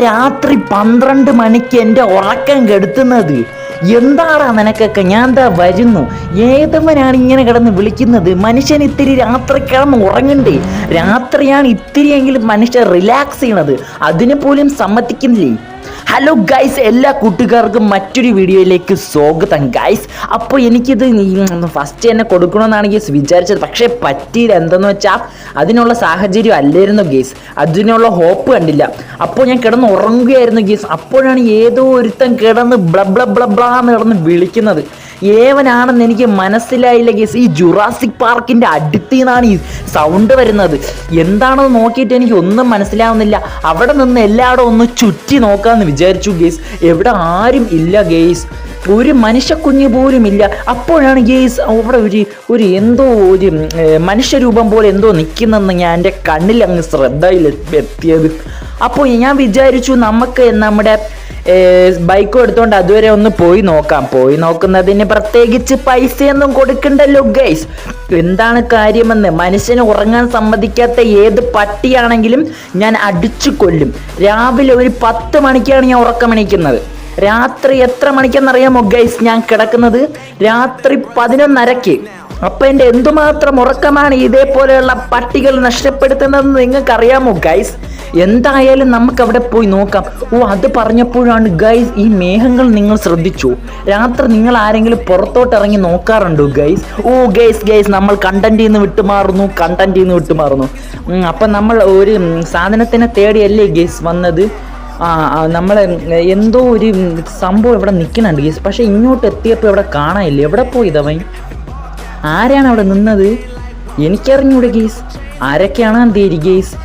രാത്രി പന്ത്രണ്ട് മണിക്ക് എന്റെ ഉറക്കം കെടുത്തുന്നത് എന്താടാ നിനക്കൊക്കെ? ഞാൻ എന്താ വരുന്നു. ഏതവനാണ് ഇങ്ങനെ കിടന്ന് വിളിക്കുന്നത്? മനുഷ്യൻ ഇത്തിരി രാത്രി കിടന്ന് ഉറങ്ങണ്ടേ. രാത്രിയാണ് ഇത്തിരിയെങ്കിലും മനുഷ്യൻ റിലാക്സ് ചെയ്യണത്. അതിനെ പോലും സമ്മതിക്കുന്നില്ലേ? ഹലോ ഗൈസ് എല്ലാ കൂട്ടുകാർക്കും മറ്റൊരു വീഡിയോയിലേക്ക് സ്വാഗതം ഗൈസ് അപ്പോൾ എനിക്കിത് ഫസ്റ്റ് തന്നെ കൊടുക്കണമെന്നാണെങ്കിൽ വിചാരിച്ചത്. പക്ഷേ പറ്റിയില്ല. എന്തെന്ന് വെച്ചാൽ അതിനുള്ള സാഹചര്യം അല്ലായിരുന്നു ഗൈസ് അതിനുള്ള ഹോപ്പ് കണ്ടില്ല. അപ്പോൾ ഞാൻ കിടന്ന് ഉറങ്ങുകയായിരുന്നു ഗൈസ് അപ്പോഴാണ് ഏതോ ഒരുത്തൻ കിടന്ന് ബ്ലബ്ല ബ്ലബ്ലാന്ന് ബ്ല ബ്ലാന്ന് കിടന്ന് വിളിക്കുന്നത്. ഏവനാണെന്ന് എനിക്ക് മനസ്സിലായില്ല ഗേസ് ഈ ജുറാസിക് പാർക്കിന്റെ അടുത്ത് നിന്നാണ് ഈ സൗണ്ട് വരുന്നത്. എന്താണെന്ന് നോക്കിയിട്ട് എനിക്ക് ഒന്നും മനസ്സിലാവുന്നില്ല. അവിടെ നിന്ന് എല്ലായിടും ഒന്ന് ചുറ്റി നോക്കാമെന്ന് വിചാരിച്ചു ഗേസ് എവിടെ ആരും ഇല്ല ഗേസ് ഒരു മനുഷ്യക്കുഞ്ഞ് പോലും ഇല്ല. അപ്പോഴാണ് ഗേസ് അവിടെ ഒരു ഒരു എന്തോ ഒരു മനുഷ്യരൂപം പോലെ എന്തോ നിൽക്കുന്നെന്ന് ഞാൻ എന്റെ കണ്ണിൽ അങ്ങ് ശ്രദ്ധയിൽ എത്തിയത് അപ്പോൾ ഞാൻ വിചാരിച്ചു നമുക്ക് നമ്മുടെ ബൈക്കും എടുത്തോണ്ട് അതുവരെ ഒന്ന് പോയി നോക്കാം. പോയി നോക്കുന്നതിന് പ്രത്യേകിച്ച് പൈസയൊന്നും കൊടുക്കണ്ടല്ലോ ഗൈസ് എന്താണ് കാര്യമെന്ന് മനുഷ്യന് ഉറങ്ങാൻ സമ്മതിക്കാത്ത ഏത് പട്ടിയാണെങ്കിലും ഞാൻ അടിച്ചു കൊല്ലും രാവിലെ ഒരു പത്ത് മണിക്കാണ് ഞാൻ ഉറക്കമണിക്കുന്നത്. രാത്രി എത്ര മണിക്കെന്നറിയാമോ ഗൈസ് ഞാൻ കിടക്കുന്നത് രാത്രി പതിനൊന്നരക്ക് അപ്പൊ എന്റെ എന്തുമാത്രം ഉറക്കമാണ് ഇതേപോലെയുള്ള പട്ടികൾ നഷ്ടപ്പെടുത്തുന്നതെന്ന് നിങ്ങൾക്ക് അറിയാമോ ഗൈസ് എന്തായാലും നമുക്ക് അവിടെ പോയി നോക്കാം. ഓ അത് പറഞ്ഞപ്പോഴാണ് ഗൈസ് ഈ മേഘങ്ങൾ നിങ്ങൾ ശ്രദ്ധിച്ചു. രാത്രി നിങ്ങൾ ആരെങ്കിലും പുറത്തോട്ട് ഇറങ്ങി നോക്കാറുണ്ടോ ഗൈസ് ഓ ഗൈസ് ഗൈസ് നമ്മൾ കണ്ടന്റിൽ നിന്ന് വിട്ടുമാറുന്നു കണ്ടന്റിൽ നിന്ന് വിട്ടുമാറുന്നു. അപ്പൊ നമ്മൾ ഒരു സാധനത്തിനെ തേടിയല്ലേ ഗൈസ് വന്നത്? നമ്മൾ എന്തോ ഒരു സംഭവം ഇവിടെ നിൽക്കുന്നുണ്ട് പക്ഷേ ഇങ്ങോട്ട് എത്തിയപ്പോൾ ഇവിടെ കാണാനില്ല? എവിടെ പോയി ഇതവൻ? ആരാണ് അവിടെ നിന്നത്? എനിക്കറിഞ്ഞൂടെ ഗേസ് ആരൊക്കെയാണ് തീരി ഗേസ്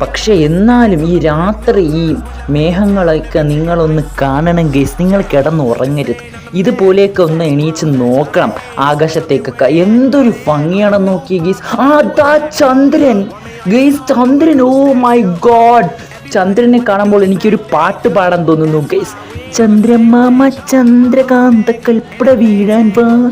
പക്ഷേ എന്നാലും ഈ രാത്രി ഈ മേഘങ്ങളൊക്കെ നിങ്ങളൊന്ന് കാണണം ഗേസ് നിങ്ങൾ കിടന്ന് ഉറങ്ങരുത്. ഇതുപോലെയൊക്കെ ഒന്ന് എണീച്ച് നോക്കണം ആകാശത്തേക്കൊക്കെ. എന്തൊരു ഭംഗിയാണെന്ന് നോക്കിയ ഗേസ് ആ ദാ ചന്ദ്രൻ. ഗേസ് ചന്ദ്രൻ. ഓ മൈ ഗോഡ് ചന്ദ്രനെ കാണുമ്പോൾ എനിക്കൊരു പാട്ട് പാടാൻ തോന്നുന്നു ഗൈസ് ചന്ദ്രമാമ ചന്ദ്രകാന്ത കൽപ്പട വീഴാൻ വാ.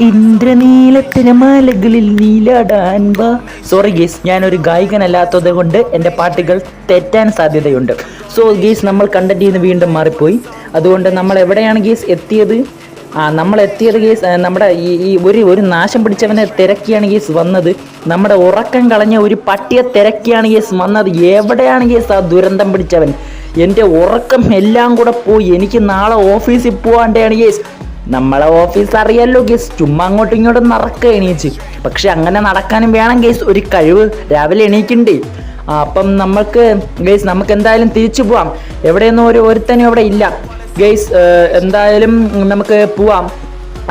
ഇന്ദ്രനീല തിരമാലകളിൽ നീലാടാൻ വാ. സോറി ഗേസ് ഞാനൊരു ഗായകനല്ലാത്തത് കൊണ്ട് എന്റെ പാട്ടുകൾ തെറ്റാൻ സാധ്യതയുണ്ട്. സോ ഗേസ് നമ്മൾ കണ്ടന്റ് ചെയ്യുന്ന വീണ്ടും മാറിപ്പോയി. അതുകൊണ്ട് നമ്മൾ എവിടെയാണ് ഗേസ് എത്തിയത്? ആ നമ്മൾ എത്തിയത് കേസ് നമ്മുടെ ഈ ഈ ഒരു ഒരു നാശം പിടിച്ചവനെ തിരക്കിയാണ് കേസ് വന്നത്. നമ്മുടെ ഉറക്കം കളഞ്ഞ ഒരു പട്ടിയെ തിരക്കിയാണ് കേസ് വന്നത്. എവിടെയാണ് കേസ് ആ ദുരന്തം പിടിച്ചവൻ? എന്റെ ഉറക്കം എല്ലാം കൂടെ പോയി. എനിക്ക് നാളെ ഓഫീസിൽ പോകാണ്ടാണ് കേസ്. നമ്മളെ ഓഫീസ് അറിയാലോ കേസ്. ചുമ്മാ അങ്ങോട്ടും ഇങ്ങോട്ടും നടക്കുക എണീച്ച്. പക്ഷെ അങ്ങനെ നടക്കാനും വേണം കേസ്. ഒരു കഴിവ് രാവിലെ എണീക്കണ്ടേ. അപ്പം നമ്മൾക്ക് ഗേസ് നമുക്ക് എന്തായാലും തിരിച്ചു പോവാം. എവിടെയൊന്നും ഒരു ഒരുത്തനും അവിടെ ഇല്ല. ഗൈസ് എന്തായാലും നമുക്ക് പോവാം.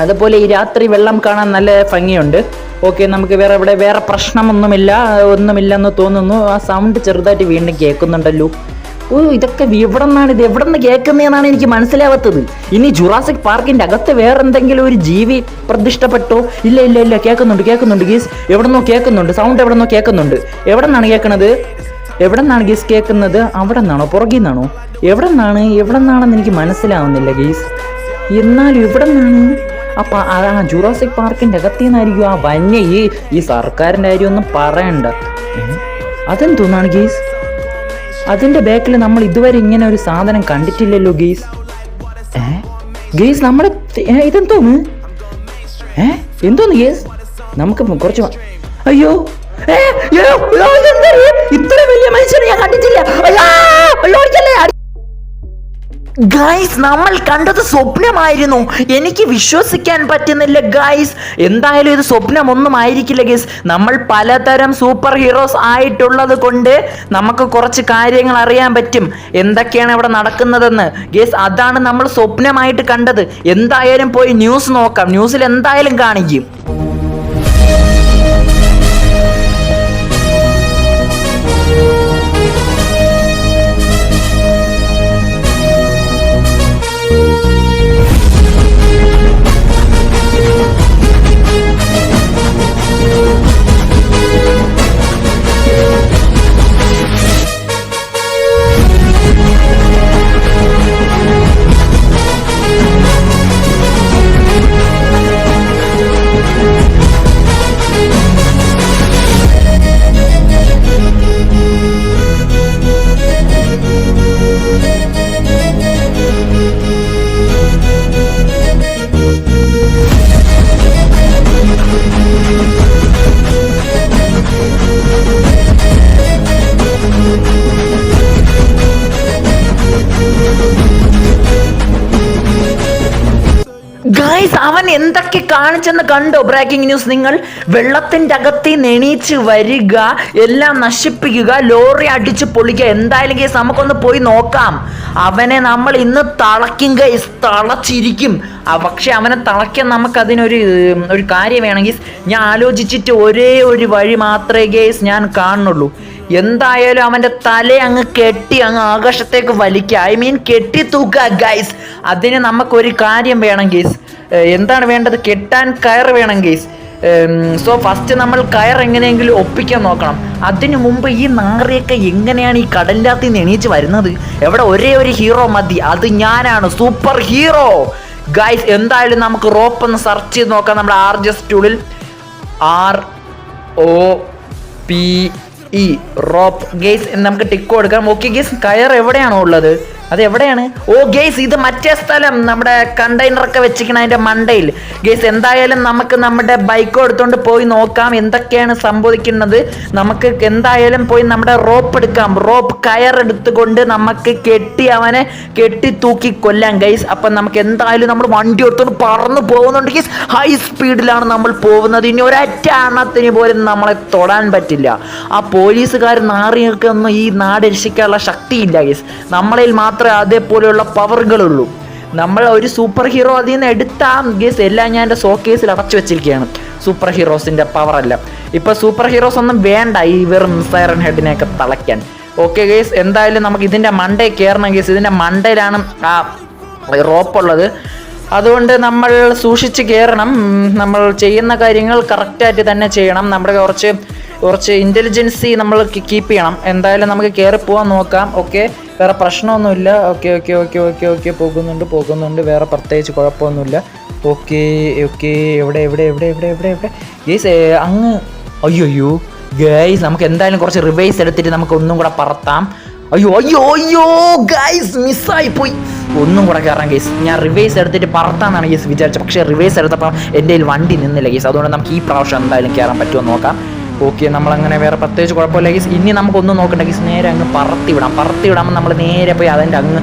അതുപോലെ ഈ രാത്രി വെള്ളം കാണാൻ നല്ല ഭംഗിയുണ്ട്. ഓക്കെ നമുക്ക് വേറെ ഇവിടെ വേറെ പ്രശ്നമൊന്നുമില്ല ഒന്നുമില്ലെന്ന് തോന്നുന്നു. ആ സൗണ്ട് ചെറുതായിട്ട് വീണ്ടും കേൾക്കുന്നുണ്ടല്ലോ. ഓ ഇതൊക്കെ എവിടെ നിന്നാണ് ഇത്? എവിടെ നിന്ന് കേൾക്കുന്നതെന്നാണ് എനിക്ക് മനസ്സിലാവാത്തത്. ഇനി ജുറാസിക് പാർക്കിന്റെ അകത്ത് വേറെ എന്തെങ്കിലും ഒരു ജീവി പ്രതിഷ്ഠപ്പെട്ടോ? ഇല്ല ഇല്ല ഇല്ല കേൾക്കുന്നുണ്ട് കേൾക്കുന്നുണ്ട് ഗീസ്. എവിടെ നിന്നോ കേൾക്കുന്നുണ്ട് സൗണ്ട് എവിടെ നിന്നോ കേൾക്കുന്നുണ്ട്. എവിടെ നിന്നാണ് കേൾക്കണത്? എവിടെ നിന്നാണ് ഗീസ് കേൾക്കുന്നത്? അവിടെ നിന്നാണോ? പുറകിൽ നിന്നാണോ? എവിടെ നിന്നാണ്? എവിടെ നിന്നാണെന്ന് എനിക്ക് മനസ്സിലാവുന്നില്ല ഗീസ്. എന്നാലും എവിടെ നിന്നാണ്. അപ്പൊ ആ ജുറാസിക് പാർക്കിന്റെ അകത്തു നിന്നായിരിക്കും ആ വന്യ ഈ ഈ സർക്കാരിന്റെ കാര്യം ഒന്നും പറയണ്ട? അതെന്തോന്നാണ് ഗീസ്? അതിന്റെ ബാക്കിൽ നമ്മൾ ഇതുവരെ ഇങ്ങനെ ഒരു സാധനം കണ്ടിട്ടില്ലല്ലോ ഗീസ്. ഏ? ഗെയ്സ് നമ്മുടെ ഇതെന്തോന്ന്? ഏ? എന്തോന്ന് ഗീസ്? നമുക്ക് കുറച്ച് അയ്യോ! ഇത്ര വലിയ മനുഷ്യനെ ഞാൻ കണ്ടിട്ടില്ല. ഗൈസ് നമ്മൾ കണ്ടത് സ്വപ്നമായിരുന്നു. എനിക്ക് വിശ്വസിക്കാൻ പറ്റുന്നില്ല ഗൈസ് എന്തായാലും ഇത് സ്വപ്നമൊന്നും ആയിരിക്കില്ല ഗൈസ് നമ്മൾ പലതരം സൂപ്പർ ഹീറോസ് ആയിട്ടുള്ളത് കൊണ്ട് നമുക്ക് കുറച്ച് കാര്യങ്ങൾ അറിയാൻ പറ്റും. എന്തൊക്കെയാണ് ഇവിടെ നടക്കുന്നതെന്ന്. ഗേസ് അതാണ് നമ്മൾ സ്വപ്നമായിട്ട് കണ്ടത്. എന്തായാലും പോയി ന്യൂസ് നോക്കാം. ന്യൂസിൽ എന്തായാലും കാണിക്കും. അവൻ എന്തൊക്കെ കാണിച്ചെന്ന് കണ്ടോ? ബ്രേക്കിംഗ് ന്യൂസ് നിങ്ങൾ വെള്ളത്തിന്റെ അകത്ത് നെണീച്ച് വരിക എല്ലാം നശിപ്പിക്കുക ലോറി അടിച്ച് പൊളിക്കുക. എന്തായാലും കേസ് നമുക്കൊന്ന് പോയി നോക്കാം. അവനെ നമ്മൾ ഇന്ന് തളയ്ക്കും കേസ് തളച്ചിരിക്കും. പക്ഷെ അവനെ തളയ്ക്കാൻ നമുക്കതിനൊരു ഒരു കാര്യം വേണമെങ്കിൽ ഞാൻ ആലോചിച്ചിട്ട് ഒരേ ഒരു വഴി മാത്രമേ കേസ് ഞാൻ കാണുന്നുള്ളൂ. എന്തായാലും അവന്റെ തല അങ്ങ് കെട്ടി അങ്ങ് ആകാശത്തേക്ക് വലിക്കുക. ഐ മീൻ കെട്ടി തൂക്കുക ഗൈസ് അതിന് നമുക്കൊരു കാര്യം വേണം ഗൈസ് എന്താണ് വേണ്ടത്? കെട്ടാൻ കയർ വേണം ഗൈസ് സോ ഫസ്റ്റ് നമ്മൾ കയർ എങ്ങനെയെങ്കിലും ഒപ്പിക്കാൻ നോക്കണം. അതിനു മുമ്പ് ഈ നാറിയൊക്കെ എങ്ങനെയാണ് ഈ കടലിന്റെ അകത്ത് നിന്ന് എണീച്ച് വരുന്നത്? എവിടെ ഒരേ ഒരു ഹീറോ മതി. അത് ഞാനാണ് സൂപ്പർ ഹീറോ ഗൈസ് എന്തായാലും നമുക്ക് റോപ്പ് ഒന്ന് സെർച്ച് ചെയ്ത് നോക്കാം. നമ്മുടെ ആർ ജസ് ടൂളിൽ R O P E rope guys നമുക്ക് ടിക്ക് കൊടുക്കാം. ഓക്കെ ഗേസ് കയർ എവിടെയാണോ ഉള്ളത്? അത് എവിടെയാണ്? ഓ ഗേസ് ഇത് മറ്റേ സ്ഥലം. നമ്മുടെ കണ്ടെയ്നർ ഒക്കെ വെച്ചിരിക്കണ അതിന്റെ മണ്ടയിൽ. ഗേസ് എന്തായാലും നമുക്ക് നമ്മുടെ ബൈക്ക് എടുത്തോണ്ട് പോയി നോക്കാം. എന്തൊക്കെയാണ് സംഭവിക്കുന്നത്? നമുക്ക് എന്തായാലും പോയി നമ്മുടെ റോപ്പ് എടുക്കാം. റോപ്പ് കയർ എടുത്തുകൊണ്ട് നമുക്ക് കെട്ടി അവനെ കെട്ടി തൂക്കി കൊല്ലാം ഗൈസ് അപ്പം നമുക്ക് എന്തായാലും നമ്മൾ വണ്ടി എടുത്തോണ്ട് പറന്ന് പോകുന്നുണ്ട് ഗൈസ് ഹൈ സ്പീഡിലാണ് നമ്മൾ പോകുന്നത്. ഇനി ഒരറ്റാണത്തിന് പോലും നമ്മളെ തൊടാൻ പറ്റില്ല. ആ പോലീസുകാർ നാറിയൊക്കെ ഒന്നും ഈ നാട് രക്ഷിക്കാനുള്ള ശക്തിയില്ല ഗൈസ് നമ്മളിൽ മാത്രമേ അതേപോലെയുള്ള പവറുകളുള്ളൂ. നമ്മൾ ഒരു സൂപ്പർ ഹീറോ അതിൽ നിന്ന് എടുത്താ. ഗേസ് എല്ലാം ഞാൻ എന്റെ സോ കേസിൽ അടച്ചു വെച്ചിരിക്കുകയാണ്. സൂപ്പർ ഹീറോസിന്റെ പവറല്ല ഇപ്പം സൂപ്പർ ഹീറോസ് ഒന്നും വേണ്ട ഈ വെറും സൈറൻ ഹെഡിനെയൊക്കെ തളയ്ക്കാൻ. ഓക്കെ ഗേസ് എന്തായാലും നമുക്ക് ഇതിന്റെ മണ്ടേ കയറണം ഗേസ് ഇതിന്റെ മണ്ടയിലാണ് ആ റോപ്പുള്ളത് അതുകൊണ്ട് നമ്മൾ സൂക്ഷിച്ച് കയറണം നമ്മൾ ചെയ്യുന്ന കാര്യങ്ങൾ കറക്റ്റായിട്ട് തന്നെ ചെയ്യണം. നമ്മുടെ കുറച്ച് കുറച്ച് ഇന്റലിജൻസി നമ്മൾ കീപ്പ് ചെയ്യണം. എന്തായാലും നമുക്ക് കയറി പോകാൻ നോക്കാം. ഓക്കെ വേറെ പ്രശ്നമൊന്നുമില്ല. Okay okay okay okay okay പോകുന്നുണ്ട് പോകുന്നുണ്ട്. വേറെ പ്രത്യേകിച്ച് കുഴപ്പമൊന്നുമില്ല. ഓക്കെ ഓക്കെ എവിടെ എവിടെ എവിടെ എവിടെ എവിടെ എവിടെ? ഗേസ് അങ്ങ് അയ്യോ അയ്യോ. ഗൈസ് നമുക്ക് എന്തായാലും കുറച്ച് റിവൈസ് എടുത്തിട്ട് നമുക്ക് ഒന്നും കൂടെ പറത്താം. അയ്യോ അയ്യോ അയ്യോ. ഗൈസ് മിസ്സായി പോയി. ഒന്നും കൂടെ കയറാം കേസ് ഞാൻ റിവേഴ്സ് എടുത്തിട്ട് പറത്താന്നാണ് കേസ് വിചാരിച്ചത്. പക്ഷേ റിവേഴ്സ് എടുത്തപ്പോൾ എന്റെ വണ്ടി നിന്നില്ല കേസ് അതുകൊണ്ട് നമുക്ക് ഈ പ്രാവശ്യം എന്തായാലും കയറാൻ പറ്റുമോ നോക്കാം. ഓക്കെ നമ്മളങ്ങനെ വേറെ പ്രത്യേകിച്ച് കുഴപ്പമില്ല. ഗീസ് ഇനി നമുക്കൊന്നും നോക്കണ്ട. ഗീസ് നേരെ അങ്ങ് പറത്തി വിടാം പറത്തി വിടാമ്പോൾ നമ്മൾ നേരെ പോയി അതിന്റെ അങ്ങ്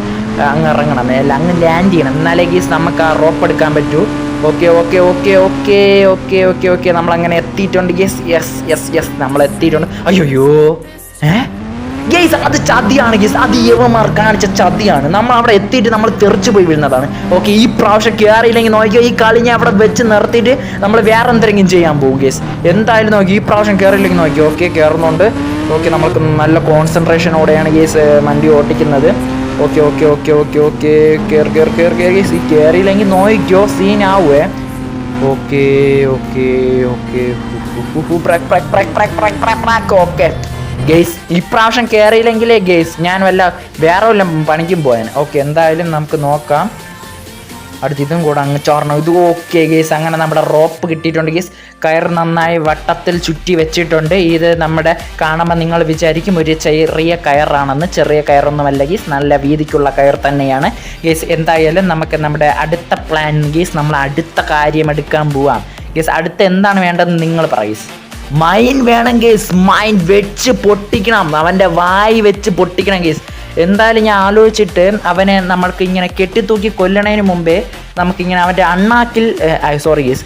അങ്ങ് ഇറങ്ങണം. നേരെ അങ്ങ് ലാൻഡ് ചെയ്യണം. എന്നാലേ ഗീസ് നമുക്ക് ആ റോപ്പ് എടുക്കാൻ പറ്റൂ. Okay okay okay okay okay okay okay. നമ്മളങ്ങനെ എത്തിയിട്ടുണ്ട്. ഗീസ് യെസ് യെസ് യെസ് നമ്മൾ എത്തിയിട്ടുണ്ട് അയ്യോ ഏ? ഗെയ്സ് അത് ചതിയാണ്. ഗെയ്സ് അത് യവന്മാർ കാണിച്ച ചതിയാണ്. നമ്മൾ അവിടെ എത്തിയിട്ട് നമ്മൾ തെറിച്ചു പോയി വീഴുന്നതാണ്. ഓക്കെ ഈ പ്രാവശ്യം കയറിയില്ലെങ്കിൽ നോക്കിയോ ഈ കളി ഞാൻ അവിടെ വെച്ച് നിർത്തിയിട്ട് നമ്മൾ വേറെ എന്തെങ്കിലും ചെയ്യാൻ പോകും ഗെയ്സ് എന്തായാലും നോക്കി ഈ പ്രാവശ്യം കയറിയില്ലെങ്കിൽ നോക്കി ഓക്കെ കയറുന്നുണ്ട് ഓക്കെ നമ്മൾക്ക് നല്ല കോൺസെൻട്രേഷനോടെയാണ് ഗെയ്സ് വണ്ടി ഓട്ടിക്കുന്നത്. Okay okay okay okay okay കയറി കയറി കയറി കയറി ഗെയ്സ് ഈ കയറിയില്ലെങ്കിൽ നോക്കിയോ scene ആവുമേ okay okay okay okay guys ഇപ്രാവശ്യം കയറിയില്ലെങ്കിലേ ഗെയ്സ് ഞാൻ വല്ല വേറെ വല്ല പണിക്കും പോയാൻ ഓക്കെ എന്തായാലും നമുക്ക് നോക്കാം. അടുത്ത് ഇതും കൂടെ അങ്ങ് ചോർണം. ഇത് ഓക്കെ ഗേസ് അങ്ങനെ നമ്മുടെ റോപ്പ് കിട്ടിയിട്ടുണ്ട് ഗേസ് കയർ നന്നായി വട്ടത്തിൽ ചുറ്റി വെച്ചിട്ടുണ്ട്. ഇത് നമ്മുടെ കാണുമ്പോൾ നിങ്ങൾ വിചാരിക്കും ഒരു ചെറിയ കയറാണെന്ന്. ചെറിയ കയറൊന്നുമല്ല ഗീസ് നല്ല വീതിക്കുള്ള കയർ തന്നെയാണ്. ഗെയ്സ് എന്തായാലും നമുക്ക് നമ്മുടെ അടുത്ത പ്ലാൻ ഗീസ് നമ്മൾ അടുത്ത കാര്യം എടുക്കാൻ പോവാം. ഗെയ്സ് അടുത്ത എന്താണ് വേണ്ടതെന്ന് നിങ്ങൾ പറയും മൈൻ വേണം കേസ് മൈൻ വെച്ച് പൊട്ടിക്കണം. അവന്റെ വായി വെച്ച് പൊട്ടിക്കണം കേസ് എന്തായാലും ഞാൻ ആലോചിച്ചിട്ട് അവനെ നമ്മൾക്ക് ഇങ്ങനെ കെട്ടിത്തൂക്കി കൊല്ലണതിന് മുമ്പേ നമുക്കിങ്ങനെ അവന്റെ അണ്ണാക്കിൽ സോറി ഗേസ്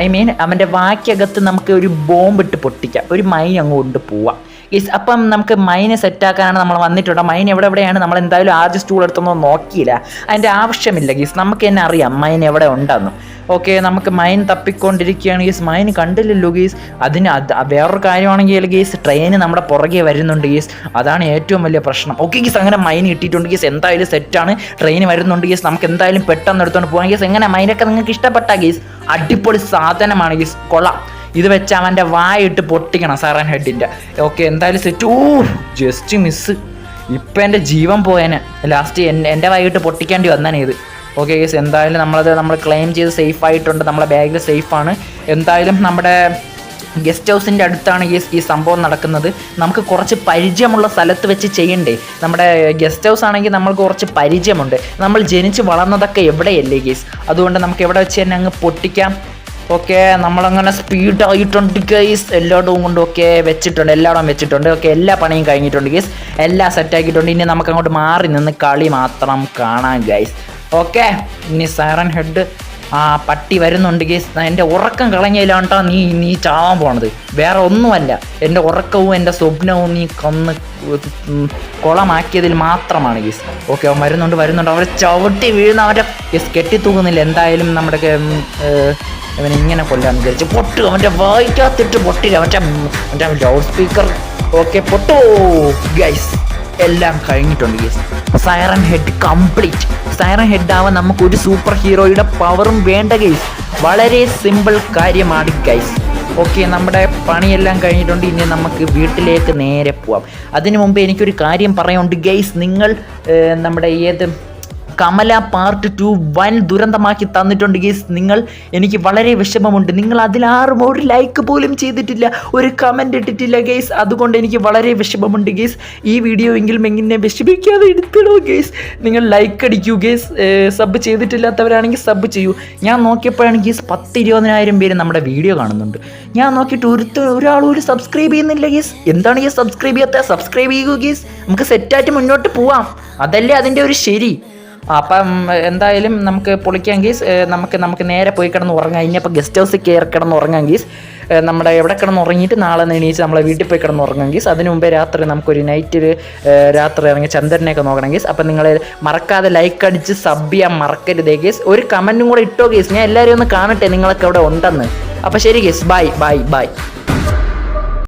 ഐ മീൻ അവന്റെ വാക്കകത്ത് നമുക്ക് ഒരു ബോംബിട്ട് പൊട്ടിക്കാം. ഒരു മൈൻ അങ്ങോട്ട് പോവാം. ഗീസ് അപ്പം നമുക്ക് മൈനെ സെറ്റാക്കാനാണ് നമ്മൾ വന്നിട്ടുണ്ട് മൈൻ എവിടെ എവിടെയാണ് നമ്മൾ എന്തായാലും ആദ്യ സ്റ്റൂൾ എടുത്തൊന്നും നോക്കിയില്ല. അതിന്റെ ആവശ്യമില്ല ഗീസ്. നമുക്ക് തന്നെ അറിയാം മൈൻ എവിടെ ഉണ്ടെന്ന്. ഓക്കെ നമുക്ക് മൈൻ തപ്പിക്കൊണ്ടിരിക്കുകയാണ് ഗീസ്. മൈൻ കണ്ടില്ലല്ലോ ഗീസ്. അതിന് അത് വേറൊരു കാര്യമാണെങ്കിൽ ഗീസ് ട്രെയിൻ നമ്മുടെ പുറകെ വരുന്നുണ്ട് ഗീസ്. അതാണ് ഏറ്റവും വലിയ പ്രശ്നം. Okay guys. അങ്ങനെ മൈൻ കിട്ടിയിട്ടുണ്ട് ഗീസ്. എന്തായാലും സെറ്റാണ്. ട്രെയിൻ വരുന്നുണ്ട് ഗീസ്. നമുക്ക് എന്തായാലും പെട്ടെന്ന് എടുത്തുകൊണ്ട് പോകാം ഗീസ് എങ്ങനെ മൈനൊക്കെ നിങ്ങൾക്ക് ഇഷ്ടപ്പെട്ട ഗീസ്? അടിപൊളി സാധനമാണ് ഗീസ്. കൊള്ളാം. ഇത് വെച്ച് അവന്റെ വായിട്ട് പൊട്ടിക്കണം സാറാൻ ഹെഡിന്റെ ഓക്കെ എന്തായാലും സെറ്റ് ഓ ജസ്റ്റ് മിസ് ഇപ്പം എന്റെ ജീവൻ പോയേനെ. ലാസ്റ്റ് എൻ എന്റെ വായിട്ട് പൊട്ടിക്കേണ്ടി വന്നാണ് ഇത്. ഓക്കെ ഗേസ് എന്തായാലും നമ്മളത് നമ്മൾ ക്ലെയിം ചെയ്ത് സേഫ് ആയിട്ടുണ്ട്. നമ്മളെ ബാഗിൽ സേഫാണ് എന്തായാലും നമ്മുടെ ഗസ്റ്റ് ഹൗസിന്റെ അടുത്താണ് ഈ ഈ സംഭവം നടക്കുന്നത്. നമുക്ക് കുറച്ച് പരിചയമുള്ള സ്ഥലത്ത് വെച്ച് ചെയ്യണ്ടേ? നമ്മുടെ ഗസ്റ്റ് ഹൗസ് ആണെങ്കിൽ നമ്മൾക്ക് കുറച്ച് പരിചയമുണ്ട്. നമ്മൾ ജനിച്ച് വളർന്നതൊക്കെ എവിടെയല്ലേ ഗേസ് അതുകൊണ്ട് നമുക്ക് എവിടെ വെച്ച് തന്നെ അങ്ങ് പൊട്ടിക്കാം. ഓക്കെ നമ്മളങ്ങനെ സ്പീഡായിട്ടുണ്ട് ഗൈസ്. എല്ലായിടവും കൊണ്ട് ഒക്കെ വെച്ചിട്ടുണ്ട്. എല്ലായിടവും വെച്ചിട്ടുണ്ട്. ഓക്കെ എല്ലാ പണിയും കഴിഞ്ഞിട്ടുണ്ട് ഗൈസ്. എല്ലാം സെറ്റാക്കിയിട്ടുണ്ട്. ഇനി നമുക്ക് അങ്ങോട്ട് മാറി നിന്ന് കളി മാത്രം കാണാം ഗൈസ്. ഓക്കെ ഇനി സൈറൻ ഹെഡ് ആ പട്ടി വരുന്നുണ്ട് കേസ് എന്റെ ഉറക്കം കളഞ്ഞതിലാണ്ടാ നീ നീ ചാവാൻ പോണത്. വേറെ ഒന്നുമല്ല. എന്റെ ഉറക്കവും എന്റെ സ്വപ്നവും നീ കൊന്ന് കുളമാക്കിയതിൽ മാത്രമാണ് ഗീസ് ഓക്കെ അവൻ വരുന്നുണ്ട് വരുന്നുണ്ട്. അവരെ ചവിട്ടി വീഴുന്ന അവരെ ഗീസ് കെട്ടിത്തൂക്കുന്നില്ല എന്തായാലും നമ്മുടെ ഇവനെ ഇങ്ങനെ കൊല്ലാന്ന് വിചാരിച്ചു പൊട്ടു. അവന്റെ വായിക്കാത്തിട്ട് പൊട്ടില്ല. അവന്റെ അവന്റെ ലൗഡ് സ്പീക്കർ ഓക്കെ പൊട്ടോ. ഗൈസ് എല്ലാം കഴിഞ്ഞിട്ടുണ്ട് guys siren head complete siren head ആവാൻ നമുക്ക് ഒരു സൂപ്പർ ഹീറോയുടെ പവറും വേണ്ട ഗൈസ് വളരെ സിമ്പിൾ കാര്യമാണ് ഗൈസ് ഓക്കെ നമ്മുടെ പണിയെല്ലാം കഴിഞ്ഞിട്ടുണ്ട്. ഇനി നമുക്ക് വീട്ടിലേക്ക് നേരെ പോവാം. അതിനു മുമ്പ് എനിക്കൊരു കാര്യം പറയാനുണ്ട് ഗൈസ് നിങ്ങൾ നമ്മുടെ ഏത് കമല പാർട്ട് ടു വൻ ദുരന്തമാക്കി തന്നിട്ടുണ്ട് ഗീസ്. നിങ്ങൾ എനിക്ക് വളരെ വിഷമമുണ്ട്. നിങ്ങൾ അതിലാറും ഒരു ലൈക്ക് പോലും ചെയ്തിട്ടില്ല. ഒരു കമന്റ് ഇട്ടിട്ടില്ല ഗേസ്. അതുകൊണ്ട് എനിക്ക് വളരെ വിഷമമുണ്ട് ഗേസ്. ഈ വീഡിയോ എങ്കിലും എങ്ങനെ വിഷമിക്കാതെ എടുത്തിടോ ഗേസ്. നിങ്ങൾ ലൈക്ക് അടിക്കൂ ഗേസ്. സബ് ചെയ്തിട്ടില്ലാത്തവരാണെങ്കിൽ സബ് ചെയ്യൂ. ഞാൻ നോക്കിയപ്പോഴാണ് ഗീസ് പത്ത് ഇരുപതിനായിരം പേര് നമ്മുടെ വീഡിയോ കാണുന്നുണ്ട്. ഞാൻ നോക്കിയിട്ട് ഒരുത്ത ഒരാളും ഒരു സബ്സ്ക്രൈബ് ചെയ്യുന്നില്ല ഗീസ്. എന്താണ് ഈ സബ്സ്ക്രൈബ് ചെയ്യാത്ത? സബ്സ്ക്രൈബ് ചെയ്യൂ ഗീസ്. നമുക്ക് സെറ്റായിട്ട് മുന്നോട്ട് പോവാം. അതല്ലേ അതിന്റെ ഒരു ശരി. അപ്പം എന്തായാലും നമുക്ക് പൊളിക്കാൻ നമുക്ക് നമുക്ക് നേരെ പോയി കിടന്ന് ഉറങ്ങാം. ഇനിയിപ്പോൾ ഗസ്റ്റ് ഹൗസിൽ കയറി കിടന്ന് ഉറങ്ങാം നമ്മുടെ എവിടെ കിടന്ന് ഉറങ്ങിയിട്ട് നാളെ എണീച്ച് നമ്മളെ വീട്ടിൽ പോയി കിടന്ന് ഉറങ്ങാം അതിന് മുമ്പേ രാത്രി നമുക്കൊരു നൈറ്റിൽ രാത്രി ഇറങ്ങി ചന്ദ്രനെയൊക്കെ നോക്കണം ഗീസ്. അപ്പം നിങ്ങൾ മറക്കാതെ ലൈക്ക് അടിച്ച് സബ് ചെയ്യാൻ മറക്കരുതേ ഗീസ്. ഒരു കമന്റും കൂടെ ഇട്ടോ ഗീസ്. ഞാൻ എല്ലാവരും ഒന്ന് കാണട്ടെ നിങ്ങളൊക്കെ അവിടെ ഉണ്ടെന്ന്. അപ്പോൾ ശരി ഗീസ്. Bye bye bye